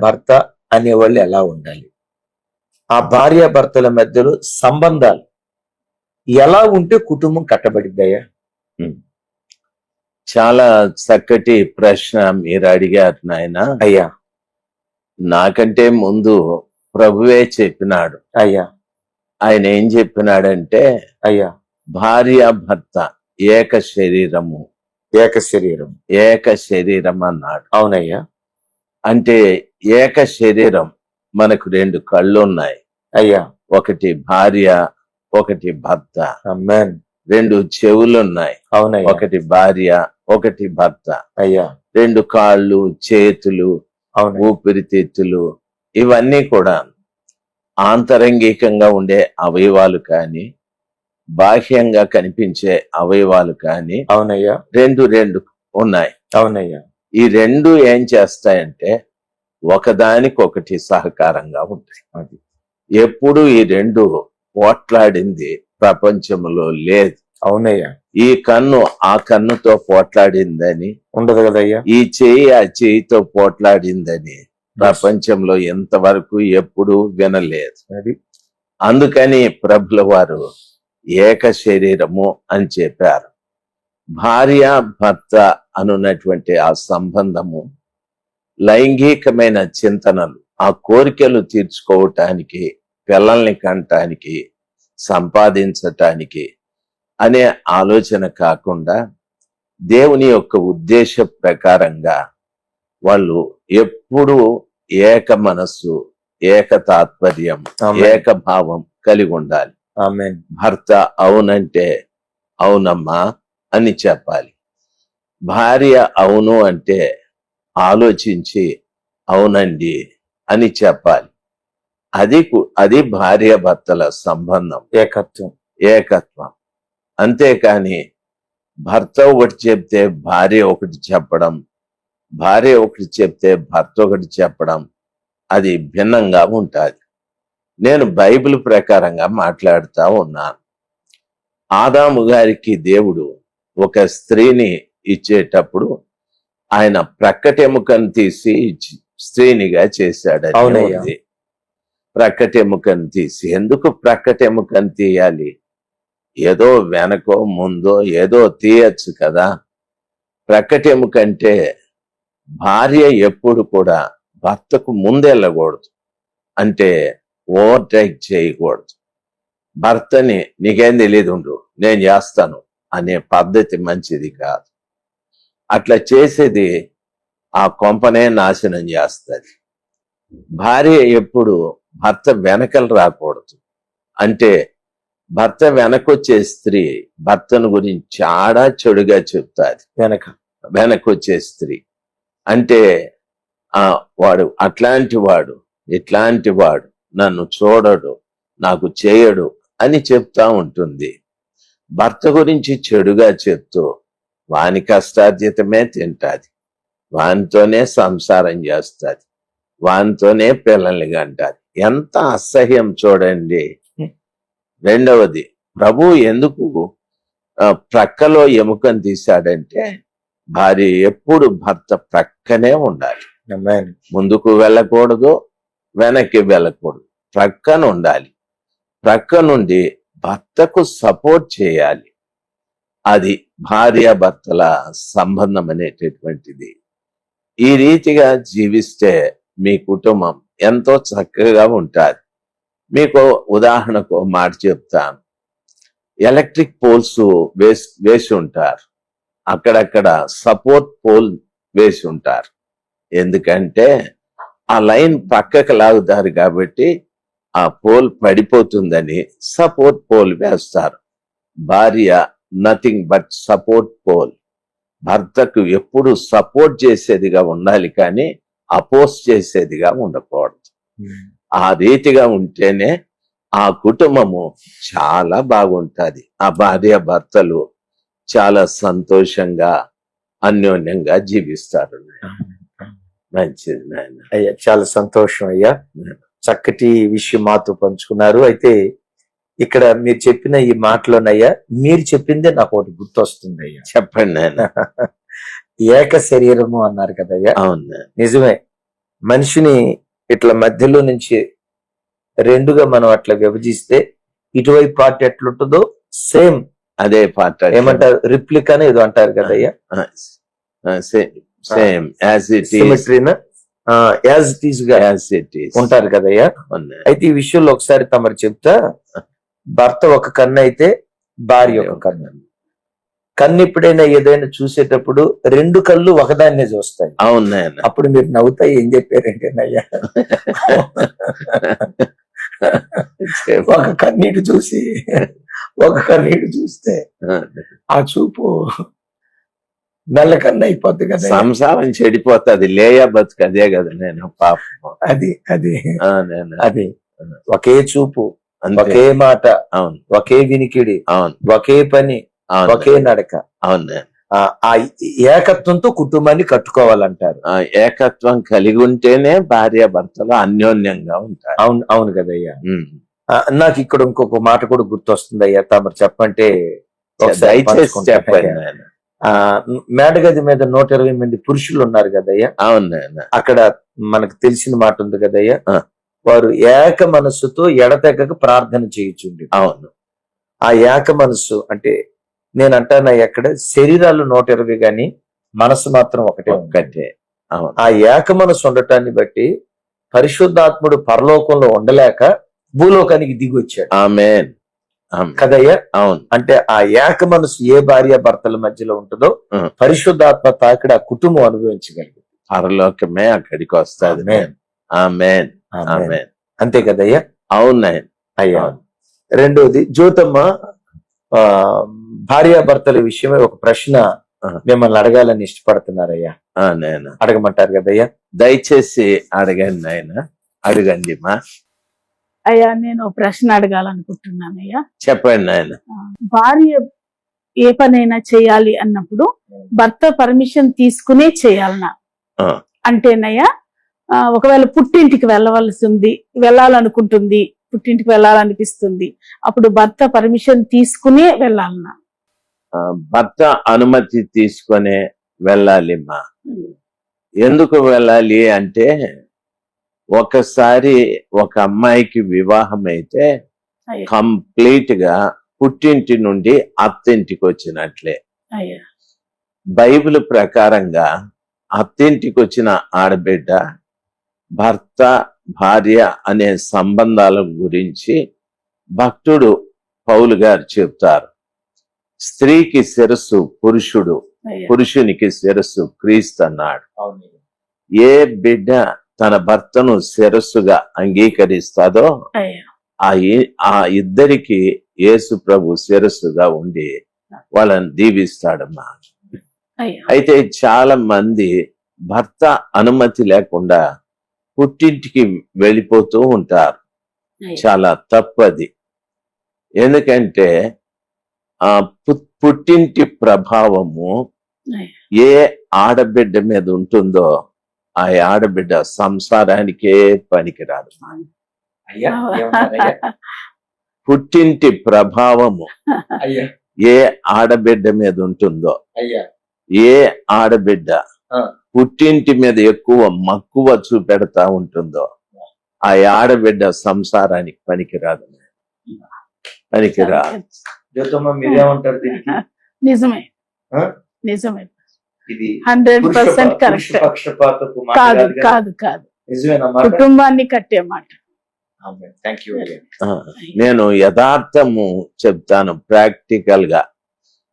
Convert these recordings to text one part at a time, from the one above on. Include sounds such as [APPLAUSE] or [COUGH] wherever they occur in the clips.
భర్త అనేవాళ్ళు ఎలా ఉండాలి? ఆ భార్య భర్తల మధ్యలో సంబంధాలు ఎలా ఉంటే కుటుంబం కట్టబడిద్దయ్యా? చాలా చక్కటి ప్రశ్న మీరు అడిగారు నాయన. అయ్యా. నాకంటే ముందు ప్రభువే చెప్పినాడు. అయ్యా. ఆయన ఏం చెప్పినాడంటే అయ్యా. భార్య భర్త ఏక శరీరము. ఏక శరీరం ఏక శరీరం అన్నాడు అవునయ్యా. అంటే ఏక శరీరం మనకు రెండు కళ్ళు ఉన్నాయి అయ్యా. ఒకటి భార్య ఒకటి భర్త. రెండు చెవులు ఉన్నాయి అవునయ్యా. ఒకటి భార్య ఒకటి భర్త. అయ్యా. రెండు కాళ్ళు చేతులు ఊపిరితిత్తులు ఇవన్నీ కూడా ఆంతరంగికంగా ఉండే అవయవాలు కానీ బాహ్యంగా కనిపించే అవయవాలు కానీ అవునయ్యా. రెండు రెండు ఉన్నాయి. అవునయ్యా. ఈ రెండు ఏం చేస్తాయంటే ఒకదానికొకటి సహకారంగా ఉంటాయి. అది. ఎప్పుడు ఈ రెండు పోట్లాడింది ప్రపంచంలో లేదు. అవునయ్యా. ఈ కన్ను ఆ కన్నుతో పోట్లాడిందని ఉండదు కదయ్యా. ఈ చెయ్యి ఆ చెయ్యితో పోట్లాడిందని ప్రపంచంలో ఎంతవరకు ఎప్పుడు వినలేదు. అది. అందుకని ప్రభుల వారు ఏక శరీరము అని చెప్పారు. భార్య భర్త అనున్నటువంటి ఆ సంబంధము లైంగికమైన చింతనలు ఆ కోరికలు తీర్చుకోవటానికి పిల్లల్ని కంటానికి సంపాదించటానికి అనే ఆలోచన కాకుండా దేవుని యొక్క ఉద్దేశ ప్రకారంగా వాళ్ళు ఎప్పుడూ ఏక మనస్సు ఏక తాత్పర్యం. ఏక భావం కలిగి ఉండాలి భర్త అవునంటే అవునమ్మా అని చెప్పాలి. భార్య అవును అంటే ఆలోచించి అవునండి అని చెప్పాలి. అది అది భార్య భర్తల సంబంధం. ఏకత్వం. ఏకత్వం. అంతేకాని భర్త ఒకటి చెప్తే భార్య ఒకటి చెప్పడం భార్య ఒకటి చెప్తే భర్త ఒకటి చెప్పడం అది భిన్నంగా ఉంటుంది. నేను బైబిల్ ప్రకారంగా మాట్లాడుతా ఉన్నాను. ఆదాము గారికి దేవుడు ఒక స్త్రీని ఇచ్చేటప్పుడు ఆయన ప్రక్కటెముకను తీసి స్త్రీనిగా చేశాడని ప్రక్కటెముకను తీసి. ఎందుకు ప్రక్కటెముకను తీయాలి? ఏదో వెనకో ముందో ఏదో తీయచ్చు కదా. ప్రక్కటెముకంటే భార్య ఎప్పుడు కూడా భర్తకు ముందెళ్ళకూడదు అంటే ఓవర్టేక్ చేయకూడదు. భర్తని నీకేం తెలియదు నేను చేస్తాను. అనే పద్ధతి మంచిది కాదు. అట్లా చేసేది ఆ కొంపనే నాశనం చేస్తుంది. భార్య ఎప్పుడు భర్త వెనకలు రాకూడదు. అంటే భర్త వెనకొచ్చే స్త్రీ భర్తను గురించి చాలా చెడుగా చెప్తాది. వెనక. వెనకొచ్చే స్త్రీ. అంటే ఆ వాడు అట్లాంటి వాడు ఇట్లాంటి వాడు నన్ను చూడడు నాకు చేయడు అని చెప్తా ఉంటుంది. భర్త గురించి చెడుగా చెప్తూ వాని కష్టార్జితమే తింటాది. వానితోనే సంసారం చేస్తుంది. వానితోనే పిల్లల్ని కంటాది. ఎంత అసహ్యం చూడండి. రెండవది ప్రభు ఎందుకు ప్రక్కలో ఎముకను తీశాడంటే భార్య ఎప్పుడు భర్త ప్రక్కనే ఉండాలి. ముందుకు వెళ్ళకూడదు వెనక్కి వెళ్ళకూడదు. ప్రక్కన ఉండాలి ప్రక్క నుండి భర్తకు సపోర్ట్ చేయాలి. అది భార్య భర్తల సంబంధం అనేటటువంటిది. ఈ రీతిగా జీవిస్తే మీ కుటుంబం ఎంతో చక్కగా ఉంటుంది. మీకు ఉదాహరణకు మాట చెప్తాను. ఎలక్ట్రిక్ పోల్స్ వేసి వేసి ఉంటారు. అక్కడక్కడ సపోర్ట్ పోల్ వేసి ఉంటారు. ఎందుకంటే ఆ లైన్ పక్కకు లాగుతారు కాబట్టి ఆ పోల్ పడిపోతుందని సపోర్ట్ పోల్ వేస్తారు. భార్య నథింగ్ బట్ సపోర్ట్ పోల్. భర్తకు ఎప్పుడు సపోర్ట్ చేసేదిగా ఉండాలి కానీ అపోజ్ చేసేదిగా ఉండకూడదు. ఆ రీతిగా ఉంటేనే ఆ కుటుంబము చాలా బాగుంటది. ఆ భార్య భర్తలు చాలా సంతోషంగా అన్యోన్యంగా జీవిస్తారు. మంచిది నాయన. అయ్యా చాలా సంతోషం అయ్యా. చక్కటి విషయం మాతో పంచుకున్నారు. అయితే ఇక్కడ మీరు చెప్పిన ఈ మాటలోనయ్యా మీరు చెప్పిందే నాకు ఒకటి గుర్తొస్తుంది అయ్యా చెప్పండి నాయన [LAUGHS] ఏక శరీరము అన్నారు కదయ్యా. అవును నిజమే. మనిషిని ఇట్లా మధ్యలో నుంచి రెండుగా మనం అట్లా విభజిస్తే ఇటువైపు పార్ట్ ఎట్లుంటుందో సేమ్. అదే పార్ట్ ఏమంటారు? రిప్లిక్ అని ఏదో అంటారు కదయ్యా. సేమ్ యాజ్ ఇట్ సిమెట్రీన యాజ్ ఇట్ ఈస్గా యాజ్ ఇట్ ఈస్ ఉంటారు కదయ్యా? అయితే ఈ విషయంలో ఒకసారి తమరు చెప్తా భర్త ఒక కన్ను అయితే భార్య ఒక కన్ను. కన్ను ఎప్పుడైనా ఏదైనా చూసేటప్పుడు రెండు కళ్ళు ఒకదాన్నే చూస్తాయి. అవును నాయన. అప్పుడు మీరు నవ్వుతా ఏం చెప్పారంటే నయ్యా. ఒక కన్నీటి చూసి ఒక కన్నీటి చూస్తే ఆ చూపు నల్ల కన్ను అయిపోద్ది కదా. సంసారం చెడిపోతుంది లేయా బతుకు అదే కదా నేను పాపం. అది అది. అది. ఒకే చూపు ఒకే మాట అవును. ఒకే వినికిడి అవును. ఒకే పని ఒకే నడక. అవును. ఆ ఏకత్వంతో కుటుంబాన్ని కట్టుకోవాలంటారు. ఆ, ఏకత్వం కలిగి ఉంటేనే భార్య భర్తలు అన్యోన్యంగా ఉంటారు. అవును అవును కదయ్యా. నాకు ఇక్కడ ఇంకొక మాట కూడా గుర్తొస్తుంది అయ్యా. తమరు చెప్పంటే దయచేసి చెప్పండి మేడగది మీద నూట ఇరవై మంది పురుషులు ఉన్నారు కదయ్యా. అవును. అక్కడ మనకు తెలిసిన మాట ఉంది కదయ్యా. వారు ఏక మనస్సుతో ఎడతెగక ప్రార్థన చేయుచుండి అవును. ఆ ఏక మనస్సు అంటే నేను అంటానయ్యా అక్కడ శరీరాలు నూట ఇరవై గాని మనసు మాత్రం ఒకటే. ఒక్కటే. అవును. ఆ ఏక మనసు ఉండటాన్ని బట్టి పరిశుద్ధాత్ముడు పరలోకంలో ఉండలేక భూలోకానికి దిగి వచ్చాడు. ఆమెన్. కదయ్యా అవును. అంటే ఆ ఏక మనసు ఏ భార్య భర్తల మధ్యలో ఉంటుందో. పరిశుద్ధాత్మ తాకిడి ఆ కుటుంబం అనుభవించగలదు. పరలోకమే అక్కడికి వస్తుంది. అంతే కదయ్యా? అవును అయ్యా. రెండోది జ్యోతమ్మ ఆ భార్య భర్తల విషయమై ఒక ప్రశ్న. మిమ్మల్ని అడగాలని ఇష్టపడుతున్నారయ్యా. ఆ, నాయన. అడగమంటారు కదయ్యా? దయచేసి అడగండి నాయన. అడగండి మా. అయ్యా నేను ప్రశ్న అడగాలనుకుంటున్నాను అయ్యా చెప్పండి నాయన. భార్య ఏ పనైనా చేయాలి అన్నప్పుడు భర్త పర్మిషన్ తీసుకునే చేయాలనా. అంటేనయ్యా ఒకవేళ పుట్టింటికి వెళ్ళవలసి ఉంది వెళ్ళాలనుకుంటుంది పుట్టింటికి వెళ్ళాలనిపిస్తుంది అప్పుడు భర్త పర్మిషన్ తీసుకునే వెళ్ళాలనా? ఆ, భర్త అనుమతి తీసుకొని వెళ్ళాలి మా. ఎందుకు వెళ్ళాలి అంటే ఒకసారి ఒక అమ్మాయికి వివాహం అయితే కంప్లీట్గా పుట్టింటి నుండి అత్తింటికి వచ్చినట్లే. బైబిల్ ప్రకారంగా అత్తింటికి వచ్చిన ఆడబిడ్డ భర్త భార్య అనే సంబంధాల గురించి భక్తుడు పౌలు గారు చెప్తారు. స్త్రీకి శిరస్సు పురుషుడు పురుషునికి శిరస్సు క్రీస్తు అన్నాడు. ఏ బిడ్డ తన భర్తను శిరస్సుగా అంగీకరిస్తాదో ఆ ఇద్దరికి యేసు ప్రభు శిరస్సుగా ఉండి వాళ్ళని దీవిస్తాడమ్మా. అయితే చాలా మంది భర్త అనుమతి లేకుండా పుట్టింటికి వెళ్ళిపోతూ ఉంటారు. చాలా తప్పది. ఎందుకంటే ఆ పు- పుట్టింటి ప్రభావము ఏ ఆడబిడ్డ మీద ఉంటుందో ఆ ఆడబిడ్డ సంసారానికే పనికిరాదు? పుట్టింటి ప్రభావము అయ్యా. ఏ ఆడబిడ్డ మీద ఉంటుందో అయ్యా. ఏ ఆడబిడ్డ. పుట్టింటి మీద ఎక్కువ మక్కువ చూపెడతా ఉంటుందో ఆ ఆడబిడ్డ సంసారానికి పనికిరాదు. పనికిరా జ్యోతమ్మ మీరేమంటారు దీనికి? నిజమే? నిజమే. ఇది హండ్రెడ్ పర్సెంట్ కరెక్ట్. పక్షపాతపు మాట కాదు కాదు? కదా? కుటుంబాన్ని కట్టే మాట. నేను యథార్థము చెప్తాను ప్రాక్టికల్గా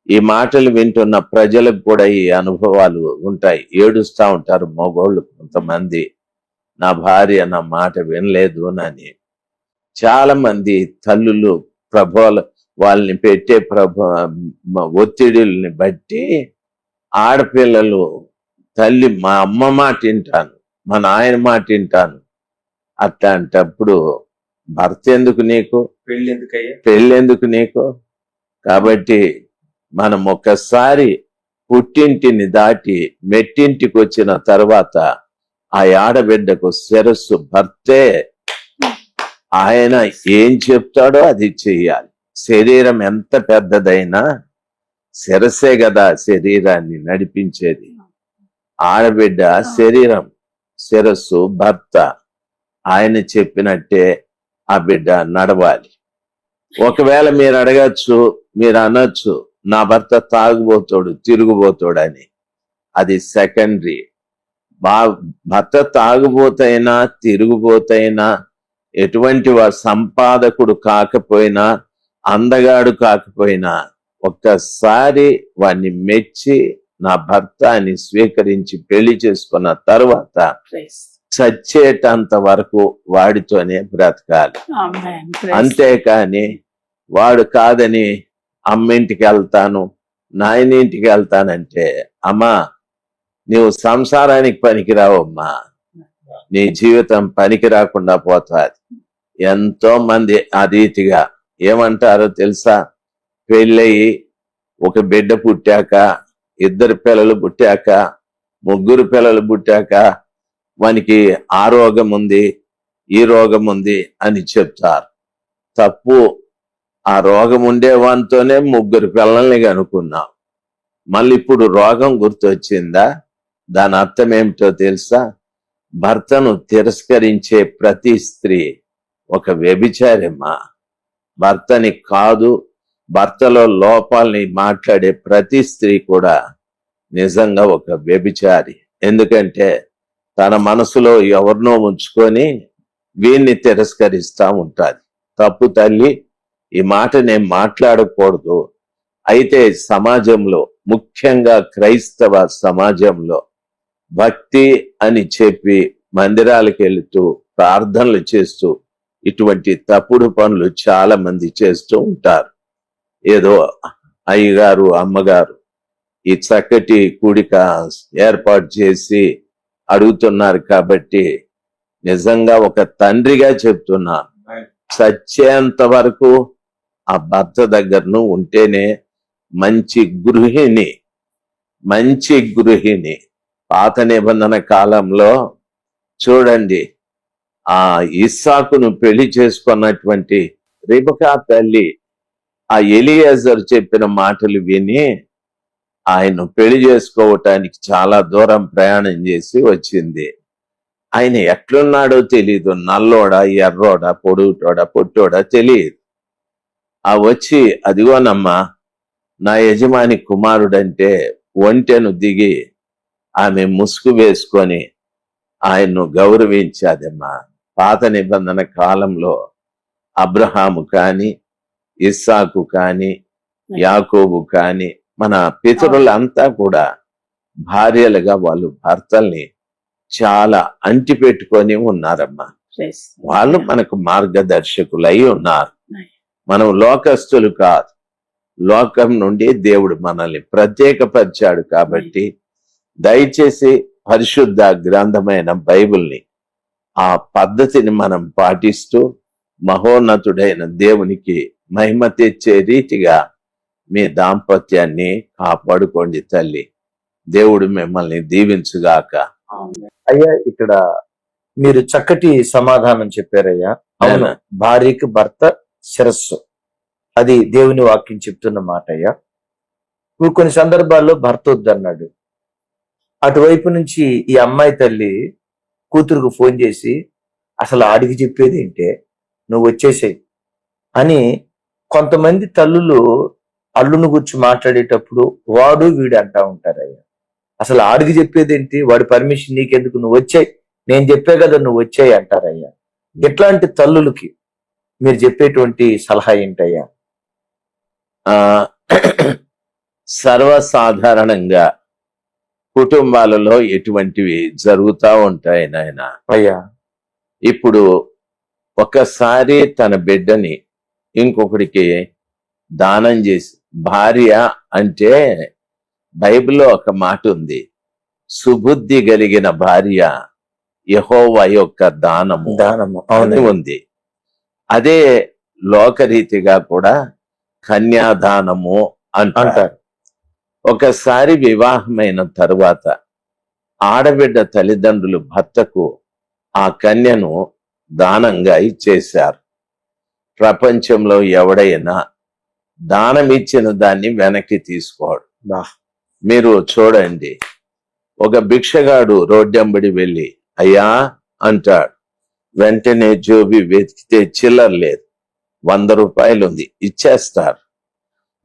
ఈ మాటలు వింటున్న ప్రజలకు కూడా ఈ అనుభవాలు ఉంటాయి. ఏడుస్తా ఉంటారు మగోళ్ళు కొంతమంది. నా భార్య నా మాట వినలేదు అని. చాలా మంది తల్లులు ప్రభావాల వాళ్ళని పెట్టే ప్రభ ఒత్తిడిల్ని బట్టి ఆడపిల్లలు తల్లి మా అమ్మ మాట వింటాను మా నాయన మాట వింటాను. అట్లాంటప్పుడు భర్త ఎందుకు నీకు? పెళ్ళి ఎందుకయ్యా? పెళ్ళెందుకు నీకు? కాబట్టి మనం ఒక్కసారి పుట్టింటిని దాటి మెట్టింటికి వచ్చిన తర్వాత ఆ ఆడబిడ్డకు శిరస్సు భర్తే. ఆయన ఏం చెప్తాడో అది చెయ్యాలి. శరీరం ఎంత పెద్దదైనా శిరసే కదా శరీరాన్ని నడిపించేది. ఆడబిడ్డ శరీరం శిరస్సు భర్త ఆయన చెప్పినట్టే ఆ బిడ్డ నడవాలి. ఒకవేళ మీరు అడగచ్చు మీరు అనొచ్చు నా భర్త తాగుబోతాడు తిరుగుబోతాడు అని అది సెకండరీ. బా భర్త తాగుబోతైనా తిరుగుబోతైనా ఎటువంటి వా సంపాదకుడు కాకపోయినా అందగాడు కాకపోయినా ఒక్కసారి వాణ్ణి మెచ్చి నా భర్త అని స్వీకరించి పెళ్ళి చేసుకున్న తర్వాత చచ్చేటంత వరకు వాడితోనే బ్రతకాలి. అంతేకాని వాడు కాదని అమ్మింటికి వెళ్తాను నాయనింటికి వెళ్తానంటే అమ్మా నీవు సంసారానికి పనికిరావమ్మా. నీ జీవితం పనికి రాకుండా పోతాది. ఎంతో మంది ఆ రీతిగా ఏమంటారో తెలుసా? పెళ్ళయి ఒక బిడ్డ పుట్టాక ఇద్దరు పిల్లలు పుట్టాక ముగ్గురు పిల్లలు పుట్టాక వానికి ఆ రోగం ఉంది ఈ రోగం ఉంది అని చెప్తారు. తప్పు ఆ రోగం ఉండేవానితోనే ముగ్గురు పిల్లల్ని కనుక్కున్నాం. మళ్ళీ ఇప్పుడు రోగం గుర్తొచ్చిందా? దాని అర్థం ఏమిటో తెలుసా? భర్తను తిరస్కరించే ప్రతి స్త్రీ ఒక వ్యభిచారమ్మ భర్తని కాదు భర్తలో లోపాలని మాట్లాడే ప్రతి స్త్రీ కూడా నిజంగా ఒక వ్యభిచారి. ఎందుకంటే తన మనసులో ఎవరినో ఉంచుకొని వీన్ని తిరస్కరిస్తూ ఉంటుంది. తప్పు తల్లి ఈ మాట నేను మాట్లాడకూడదు. అయితే సమాజంలో ముఖ్యంగా క్రైస్తవ సమాజంలో భక్తి అని చెప్పి మందిరాలకు వెళుతూ ప్రార్థనలు చేస్తూ ఇటువంటి తప్పుడు పనులు చాలా మంది చేస్తూ ఉంటారు. ఏదో అయ్యగారు అమ్మగారు ఈ చక్కటి కూడిక ఏర్పాటు చేసి అడుగుతున్నారు కాబట్టి నిజంగా ఒక తండ్రిగా చెప్తున్నాను చచ్చేంత వరకు ఆ భర్త దగ్గరను ఉంటేనే మంచి గృహిణి మంచి గృహిణి. పాత నిబంధన కాలంలో చూడండి ఆ ఇస్సాకును పెళ్ళి చేసుకున్నటువంటి రిబకా తల్లి ఆ ఎలియాజర్ చెప్పిన మాటలు విని ఆయన పెళ్ళి చేసుకోవటానికి చాలా దూరం ప్రయాణం చేసి వచ్చింది. ఆయన ఎట్లున్నాడో తెలీదు. నల్లోడా ఎర్రోడా పొడుగుటోడా పొట్టోడా తెలియదు ఆ వచ్చి అదిగోనమ్మా నా యజమాని కుమారుడంటే ఒంటెను దిగి ఆమె ముసుగు వేసుకొని ఆయన్ను గౌరవించాదమ్మా. పాత నిబంధన కాలంలో అబ్రహాము కానీ ఇస్సాకు కాని యాకోబు కాని మన పితరులంతా కూడా భార్యలుగా వాళ్ళు భర్తల్ని చాలా అంటి పెట్టుకొని ఉన్నారమ్మా. వాళ్ళు మనకు మార్గదర్శకులై ఉన్నారు. మనం లోకస్తులు కాదు. లోకం నుండి దేవుడు మనల్ని ప్రత్యేకపరిచాడు కాబట్టి దయచేసి పరిశుద్ధ గ్రంథమైన బైబిల్ని ఆ పద్ధతిని మనం పాటిస్తూ మహోన్నతుడైన దేవునికి మహిమ తెచ్చే రీతిగా మీ దాంపత్యాన్ని కాపాడుకోండి తల్లి. దేవుడు మిమ్మల్ని దీవించుగాక. అయ్యా ఇక్కడ మీరు చక్కటి సమాధానం చెప్పారయ్యా. అవును? భార్యకి భర్త శిరస్సు. అది దేవుని వాక్యం చెప్తున్న మాట అయ్యా ఇప్పుడు కొన్ని సందర్భాల్లో భర్త వద్దన్నాడు. అటువైపు నుంచి ఈ అమ్మాయి తల్లి కూతురుకు ఫోన్ చేసి అసలు ఆడికి చెప్పేది ఏంటే? నువ్వు వచ్చేసేయ్ అని కొంతమంది తల్లులు అల్లును గురించి మాట్లాడేటప్పుడు వాడు వీడు అంటా ఉంటారయ్యా. అసలు ఆడికి చెప్పేది ఏంటి వాడి పర్మిషన్ నీకెందుకు? నువ్వు వచ్చాయి. నేను చెప్పే కదా నువ్వు వచ్చాయి అంటారయ్యా. ఇట్లాంటి తల్లులకి మీరు చెప్పేటువంటి సలహా ఏంటయ్యా? ఆ సర్వసాధారణంగా కుటుంబాలలో ఎటువంటివి జరుగుతూ ఉంటాయి నాయన? అయ్యా. ఇప్పుడు ఒకసారి తన బిడ్డని ఇంకొకడికి దానం చేసి భార్య అంటే బైబిల్లో ఒక మాట ఉంది. సుబుద్ధి కలిగిన భార్య యహోవా యొక్క దానము దానము. అని ఉంది. అదే లోకరీతిగా కూడా కన్యాదానము అంటారు. ఒకసారి వివాహమైన తరువాత ఆడబిడ్డ తల్లిదండ్రులు భర్తకు ఆ కన్యను దానంగా ఇచ్చేశారు. ప్రపంచంలో ఎవడైనా దానం ఇచ్చిన దాన్ని వెనక్కి తీసుకోడు. మీరు చూడండి. ఒక భిక్షగాడు రోడ్డెంబడి వెళ్ళి అయ్యా అంటాడు. వెంటనే జోబి వెతికితే చిల్లర లేదు. వంద రూపాయలు ఉంది ఇచ్చేస్తారు.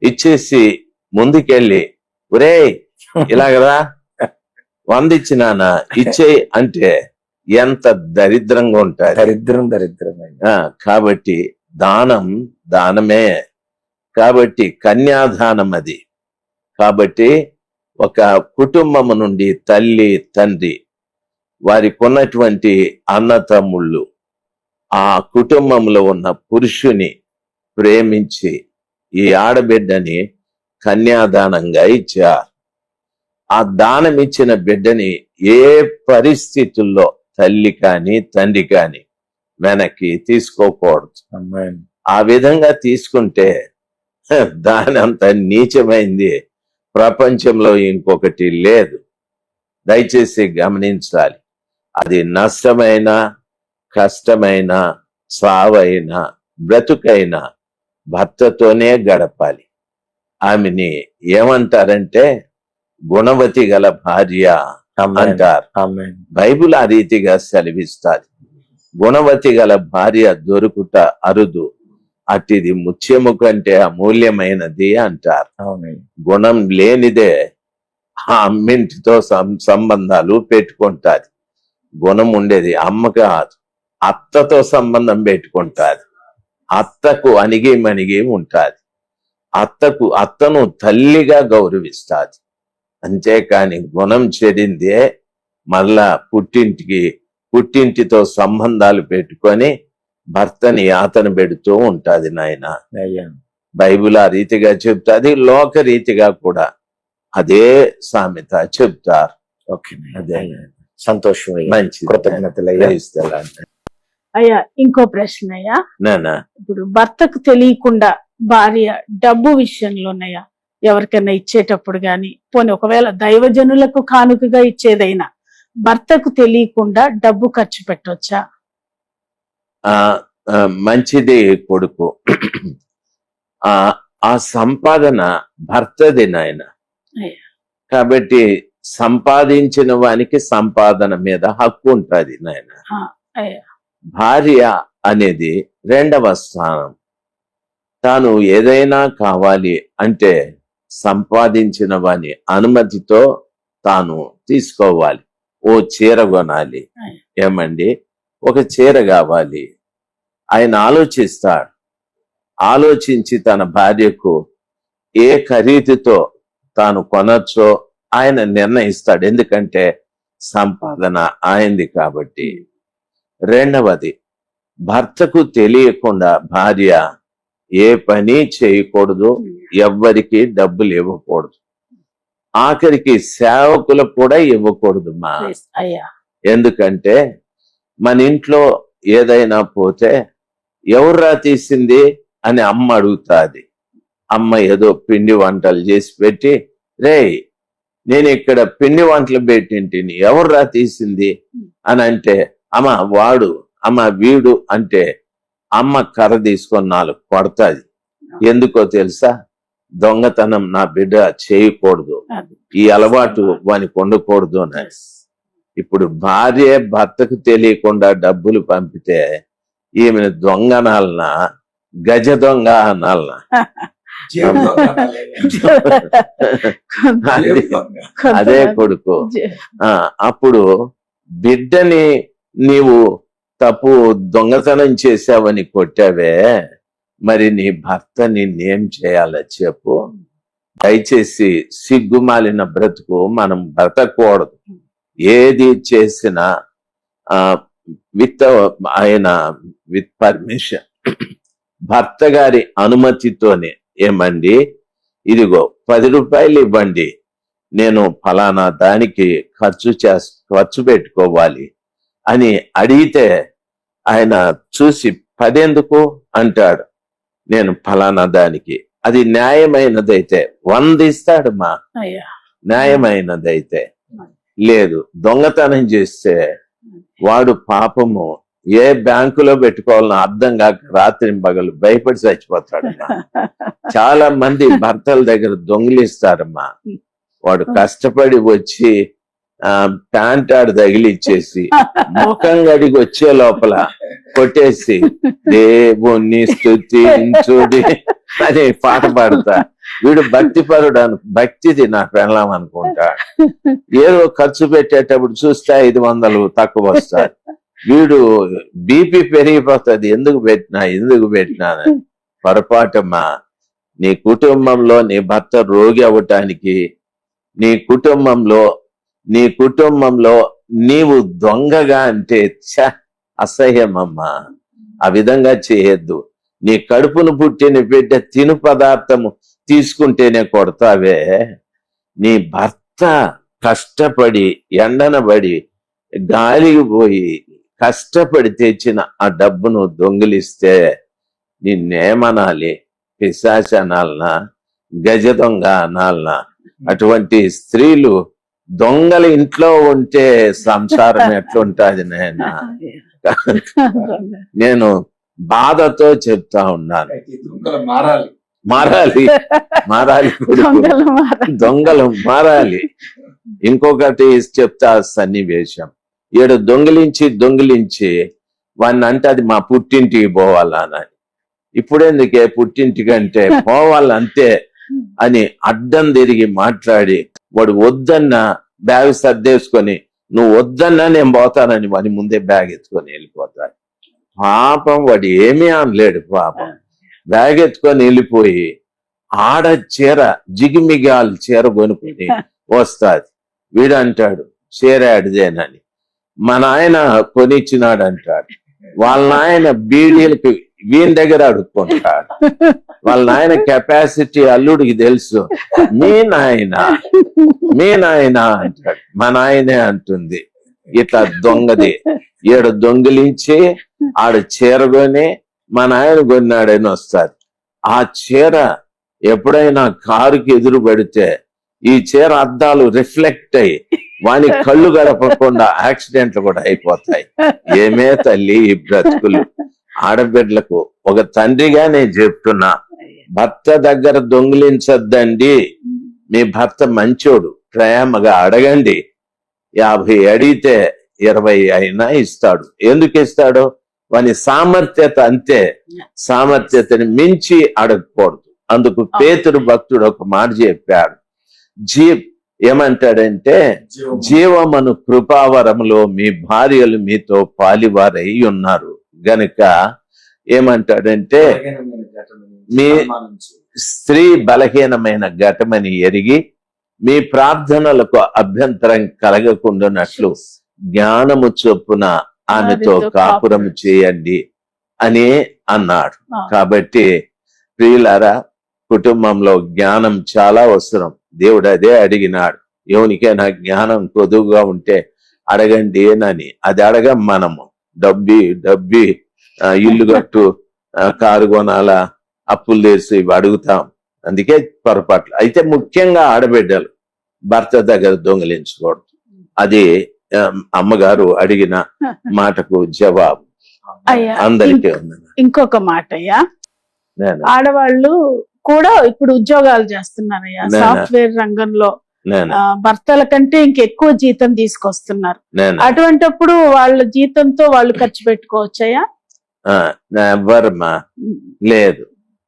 ఇచ్చేసి ముందుకెళ్ళి ఒరే ఇలాగరా వంద ఇచ్చినానా? ఇచ్చేయి అంటే ఎంత దరిద్రంగా ఉంటారు. దరిద్రం దరిద్రం ఆ, కాబట్టి దానం దానమే. కాబట్టి కన్యాదానం అది. కాబట్టి ఒక కుటుంబము నుండి తల్లి తండ్రి వారికున్నటువంటి అన్నతమ్ముళ్ళు ఆ కుటుంబంలో ఉన్న పురుషుని ప్రేమించి ఈ ఆడబిడ్డని కన్యాదానంగా ఇచ్చారు. ఆ దానం ఇచ్చిన బిడ్డని ఏ పరిస్థితుల్లో తల్లి కాని తండ్రి కానీ వెనక్కి తీసుకోకూడదు. ఆ విధంగా తీసుకుంటే [LAUGHS] దాని అంత నీచమైంది. ప్రపంచంలో ఇంకొకటి లేదు. దయచేసి గమనించాలి. అది నష్టమైన కష్టమైన సావైన బ్రతుకైన భర్తతోనే గడపాలి. ఆమెని ఏమంటారంటే గుణవతి గల భార్య అంటారు. బైబిల్ ఆ రీతిగా సెలవిస్తాది. గుణవతి గల భార్య దొరుకుట అరుదు. అటిది ముత్యము కంటే అమూల్యమైనది అంటారు. అవును. గుణం లేనిదే ఆ అమ్మింటితో సంబంధాలు పెట్టుకుంటాది. గుణం ఉండేది అమ్మ కాదు అత్తతో సంబంధం పెట్టుకుంటాది. అత్తకు అణిగి మణిగి ఉంటాది. అత్తకు అత్తను తల్లిగా గౌరవిస్తాది. అంతేకాని గుణం చెడిందే మళ్ళా పుట్టింటికి పుట్టింటితో సంబంధాలు పెట్టుకొని భర్తని యాతన పెడుతూ ఉంటాది నాయన. బైబిల్ ఆ రీతిగా చెప్తాది లోక రీతిగా కూడా అదే సామెత చెప్తారు. ఓకే అదే. సంతోషం అయ్యా. కృతజ్ఞతలు ఇంకో ప్రశ్న అయ్యా. నానా. ఇప్పుడు భర్తకు తెలియకుండా భార్య డబ్బు విషయంలోనయ్యా ఎవరికైనా ఇచ్చేటప్పుడు గాని పోనీ ఒకవేళ దైవజనులకు కానుకగా ఇచ్చేదైనా భర్తకు తెలియకుండా డబ్బు ఖర్చు పెట్టొచ్చా? మంచిది కొడుకు. ఆ ఆ సంపాదన భర్తది నాయన. కాబట్టి సంపాదించిన వానికి సంపాదన మీద హక్కు ఉంటది నాయన. భార్య అనేది రెండవ స్థానం. తాను ఏదైనా కావాలి అంటే సంపాదించిన వాని అనుమతితో తాను తీసుకోవాలి. ఓ చీర కొనాలి. ఏమండి? ఒక చీర కావాలి. ఆయన ఆలోచిస్తాడు. ఆలోచించి తన భార్యకు ఏ ఖరీదుతో తాను కొనొచ్చో ఆయన నిర్ణయిస్తాడు. ఎందుకంటే సంపాదన ఆయనది కాబట్టి. రెండవది భర్తకు తెలియకుండా భార్య ఏ పని చేయకూడదు ఎవ్వరికి డబ్బులు ఇవ్వకూడదు. ఆఖరికి సేవకులకు కూడా ఇవ్వకూడదు మా అయ్యా. ఎందుకంటే మన ఇంట్లో ఏదైనా పోతే ఎవర్రా తీసింది అని అమ్మ అడుగుతాది. అమ్మ ఏదో పిండి వంటలు చేసి పెట్టి రేయ్ నేను ఇక్కడ పిండి వంటలు పెట్టింటిని ఎవర్రా తీసింది? అని అంటే అమ్మ వాడు అమ్మ వీడు అంటే అమ్మ కర్ర తీసుకొని నాలుగు కొడతాది. ఎందుకో తెలుసా? దొంగతనం నా బిడ్డ చేయకూడదు. ఈ అలవాటు వానికి ఉండకూడదు అని. ఇప్పుడు భార్య భర్తకు తెలియకుండా డబ్బులు పంపితే ఈమెను దొంగ అనాలనా గజ దొంగ అనాలనా అది- కొడుకు. ఆ అప్పుడు బిడ్డని నీవు తప్పు దొంగతనం చేశావని కొట్టావే. మరి నీ భర్త నిన్నేం చేయాలో చెప్పు. దయచేసి సిగ్గుమాలిన బ్రతుకు మనం బ్రతకూడదు. ఏది చేసినా ఆ విత్ ఆయన విత్ పర్మిషన్. భర్త గారి అనుమతితోనే ఏమండి? ఇదిగో పది రూపాయలు ఇవ్వండి. నేను ఫలానా దానికి ఖర్చు చేస్ ఖర్చు పెట్టుకోవాలి అని అడిగితే ఆయన చూసి పదెందుకు అంటాడు. నేను ఫలానా దానికి. అది న్యాయమైనదైతే వంద ఇస్తాడు మా. అయ్యా. న్యాయమైనదైతే. లేదు దొంగతనం చేస్తే వాడు పాపము ఏ బ్యాంకులో పెట్టుకోవాలని అర్థం కాక రాత్రి పగలు భయపడి చచ్చిపోతాడమ్మా [LAUGHS] చాలా మంది భర్తల దగ్గర దొంగిలిస్తారమ్మా. వాడు కష్టపడి వచ్చి ప్యాంట్ ఆడు తగిలిచ్చేసి [LAUGHS] ముఖం గడికి వచ్చే లోపల కొట్టేసి దేవుణ్ణి స్తుతించుడి అని పాట పాడతా. వీడు భక్తి పరుడు అను భక్తిది నాకు వెళ్ళాం అనుకుంటా. ఏదో ఖర్చు పెట్టేటప్పుడు చూస్తే ఐదు వందలు తక్కువ వస్తాయి. వీడు బీపీ పెరిగిపోతుంది. ఎందుకు పెట్టినా ఎందుకు పెట్టినా. పొరపాటమ్మా నీ కుటుంబంలో నీ భర్త రోగి అవ్వటానికి నీ కుటుంబంలో నీ కుటుంబంలో నీవు దొంగగా అంటే ఛ అసహ్యమమ్మా. ఆ విధంగా చేయొద్దు. నీ కడుపును పుట్టిన బిడ్డ తిను పదార్థము తీసుకుంటేనే కొడతావే. నీ భర్త కష్టపడి ఎండనబడి గాలికి పోయి కష్టపడి తెచ్చిన ఆ డబ్బును దొంగిలిస్తే నిన్నేమనాలి? పిశాచ అనాలనా? గజ దొంగ అనాలనా? అటువంటి స్త్రీలు దొంగల ఇంట్లో ఉంటే సంసారం ఎట్లుంటాది నాయన? [LAUGHS] నేను బాధతో చెప్తా ఉన్నాను. మారాలి. మారాలి. మారాలి. దొంగలు మార దొంగలు మారాలి. ఇంకొకటి చెప్తా సన్నివేశం. ఏడు దొంగిలించి దొంగిలించి వాడిని అంటే అది మా పుట్టింటికి పోవాలని ఇప్పుడెందుకే పుట్టింటికంటే పోవాలంతే. అని అడ్డం తిరిగి మాట్లాడి వాడు వద్దన్న బ్యాగ్ సర్దేసుకొని నువ్వు వద్దన్నా నేను పోతానని వాడి ముందే బ్యాగ్ ఎత్తుకొని వెళ్ళిపోతాడు పాపం వాడు ఏమీ అనలేడు పాపం. బ్యాగ్ ఎత్తుకొని వెళ్ళిపోయి ఆడ చీర జిగిమిగాలు చీర కొనుక్కుని వస్తాది. వీడంటాడు చీర అడిదేనని మా నాయన కొనిచ్చినాడు అంటాడు వాళ్ళ నాయన బీడీలకి వీని దగ్గర అడుక్కుంటాడు. వాళ్ళ నాయన కెపాసిటీ అల్లుడికి తెలుసు. మీ నాయన మీ నాయన అంటాడు. మా నాయనే అంటుంది. ఇట్లా దొంగది. ఈడ దొంగిలించి ఆడ చీర కొని మా నాయన కొన్నాడని వస్తారు ఆ చీర ఎప్పుడైనా కారుకి ఎదురు పడితే ఈ చీర అద్దాలు రిఫ్లెక్ట్ అయ్యి వాని కళ్ళు గడపకుండా యాక్సిడెంట్లు కూడా అయిపోతాయి. ఏమే తల్లి ఈ బ్రతుకులు? ఆడబిడ్డలకు ఒక తండ్రిగా నేను చెప్తున్నా భర్త దగ్గర దొంగిలించద్దండి. మీ భర్త మంచోడు ప్రేమగా అడగండి. యాభై అడిగితే ఇరవై అయినా ఇస్తాడు. ఎందుకు ఇస్తాడు? వాని సామర్థ్యత అంతే. సామర్థ్యతని మించి అడగకూడదు. అందుకు పేతురు భక్తుడు ఒక మాట చెప్పాడు. జీ ఏమంటాడంటే జీవమను కృపావరములో మీ భార్యలు మీతో పాలివారై ఉన్నారు. గనుక ఏమంటాడంటే మీ స్త్రీ బలహీనమైన ఘటమని ఎరిగి మీ ప్రార్థనలకు అభ్యంతరం కలగకుండానట్లు జ్ఞానము చొప్పున ఆమెతో కాపురం చేయండి అని అన్నాడు. కాబట్టి ప్రియులారా కుటుంబంలో జ్ఞానం చాలా అవసరం. దేవుడు అదే అడిగినాడు. ఎవనికైనా జ్ఞానం కొదువుగా ఉంటే అడగండి అని. అది అడగం మనము. డబ్బి డబ్బి ఇల్లు కట్టు కారు కొనాలా అప్పులు చేసి ఇవి అడుగుతాం. అందుకే పొరపాట్లు. అయితే ముఖ్యంగా ఆడబిడ్డలు భర్త దగ్గర దొంగిలించకూడదు. అది అమ్మగారు అడిగిన [LAUGHS] మాటకు జవాబు. అయ్యా అందరికీ ఉంది ఇంకొక మాట అయ్యా. ఆడవాళ్ళు కూడా ఇప్పుడు ఉద్యోగాలు చేస్తున్నారయ్యా. నేనా? సాఫ్ట్వేర్ రంగంలో భర్తల కంటే ఇంకెక్కువ జీతం తీసుకొస్తున్నారు. నేను అటువంటప్పుడు వాళ్ళ జీతంతో వాళ్ళు ఖర్చు నా ఎవ్వరమ్మా లేదు.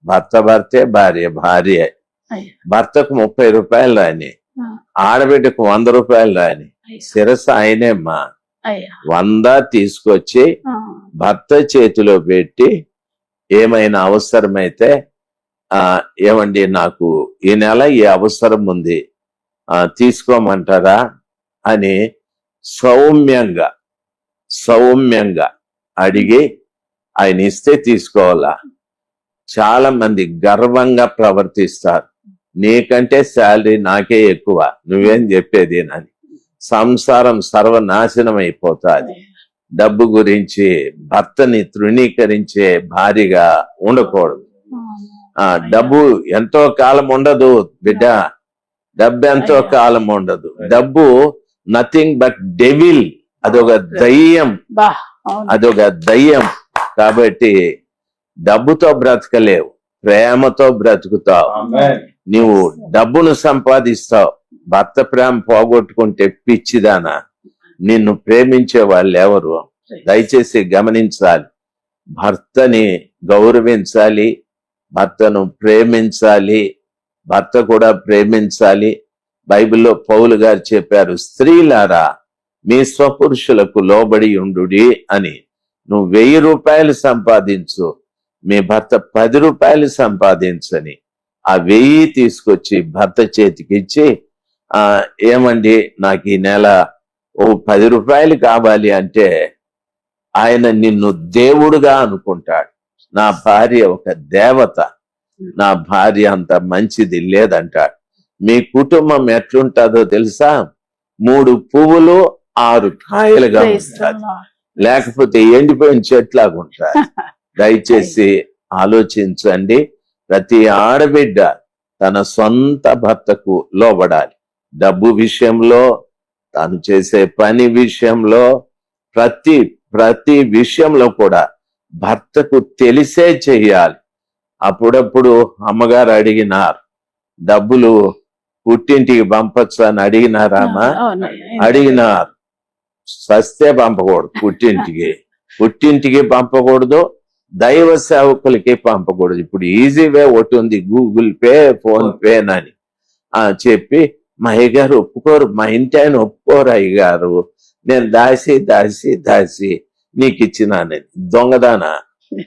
భర్త భర్తే భార్య భార్య. భర్తకు ముప్పై రూపాయలు రాని. ఆడబిడ్డకు వంద రూపాయలు రాని. శిరస్సు ఆయనేమ్మా వంద తీసుకొచ్చి భర్త చేతిలో పెట్టి ఏమైనా అవసరమైతే ఆ ఏమండి నాకు ఈ నెల ఈ అవసరం ఉంది. తీసుకోమంటారా అని సౌమ్యంగా సౌమ్యంగా అడిగి ఆయన ఇస్తే తీసుకోవాలా? చాలా మంది గర్వంగా ప్రవర్తిస్తారు. నీకంటే శాలరీ నాకే ఎక్కువ నువ్వేం చెప్పేది అని. సంసారం సర్వనాశనం అయిపోతుంది. డబ్బు గురించి భర్తని తృణీకరించే భారీగా ఉండకూడదు. ఆ డబ్బు ఎంతో కాలం ఉండదు బిడ్డ. డబ్బు ఎంతో. కాలం ఉండదు. డబ్బు నథింగ్ బట్ డెవిల్ అదొక దయ్యం. అదొక దయ్యం. కాబట్టి డబ్బుతో బ్రతకలేవు. ప్రేమతో బ్రతుకుతావు. నీవు డబ్బును సంపాదిస్తావు. భర్త ప్రేమ పోగొట్టుకుంటే పిచ్చిదానా. నిన్ను ప్రేమించే వాళ్ళు ఎవరు దయచేసి గమనించాలి. భర్తని గౌరవించాలి. భర్తను ప్రేమించాలి. భర్త కూడా ప్రేమించాలి. బైబిల్లో పౌలు గారు చెప్పారు స్త్రీలారా మీ స్వపురుషులకు లోబడి ఉండుడి అని. నువ్వు వెయ్యి రూపాయలు సంపాదించు మీ భర్త పది రూపాయలు సంపాదించని. ఆ వెయ్యి తీసుకొచ్చి భర్త చేతికి ఇచ్చి ఆ ఏమండి నాకు ఈ నెల ఓ పది రూపాయలు కావాలి అంటే ఆయన నిన్ను దేవుడుగా అనుకుంటాడు. నా భార్య ఒక దేవత. నా భార్య అంత మంచిది లేదంటాడు. మీ కుటుంబం ఎట్లుంటుందో తెలుసా? మూడు పువ్వులు ఆరు కాయలుగా Lord. లేకపోతే ఎండిపోయిన చెట్లాగా ఉంటారు [LAUGHS] దయచేసి ఆలోచించండి. ప్రతి ఆడబిడ్డ తన సొంత భర్తకు లోబడాలి. డబ్బు విషయంలో తాను చేసే పని విషయంలో ప్రతి ప్రతి విషయంలో కూడా భర్తకు తెలిసే చెయ్యాలి. అప్పుడప్పుడు అమ్మగారు అడిగినారు. డబ్బులు పుట్టింటికి పంపచ్చు అని అడిగినారామా. అడిగినారు. సస్తే పంపకూడదు పుట్టింటికి. పుట్టింటికి పంపకూడదు దైవ సేవకులకి పంపకూడదు. ఇప్పుడు ఈజీ వే ఒకటి ఉంది గూగుల్ పే ఫోన్ పే అని. ఆ చెప్పి మా అయ్యగారు ఒప్పుకోరు మా ఇంటి ఆయన ఒప్పుకోరు అయ్యగారు నేను దాసి దాసి దాసి నీకు ఇచ్చినానని దొంగదానా?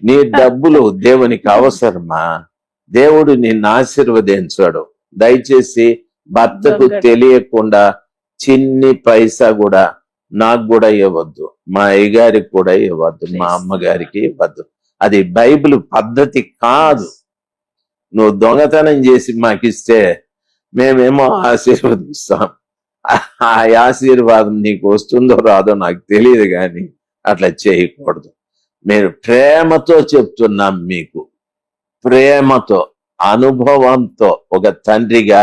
నీ డబ్బులు దేవునికి అవసరమా? దేవుడు నిన్ను ఆశీర్వదించాడు. దయచేసి భర్తకు. తెలియకుండా చిన్ని పైసా కూడా నాకు కూడా ఇవ్వద్దు. మా అయ్యగారికి కూడా ఇవ్వద్దు. మా అమ్మగారికి ఇవ్వద్దు. అది బైబిల్ పద్ధతి కాదు. నువ్వు దొంగతనం చేసి మాకు ఇస్తే మేమేమో ఆశీర్వదిస్తాం. ఆ ఆశీర్వాదం నీకు వస్తుందో రాదో నాకు తెలియదు కానీ అట్లా చేయకూడదు. మీరు ప్రేమతో చెప్తున్నాం మీకు. ప్రేమతో అనుభవంతో ఒక తండ్రిగా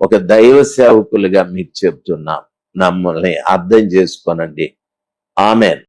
ఒక దైవ సేవకులుగా మీకు చెప్తున్నాం. నమ్మల్ని అర్థం చేసుకోనండి. ఆమెన్.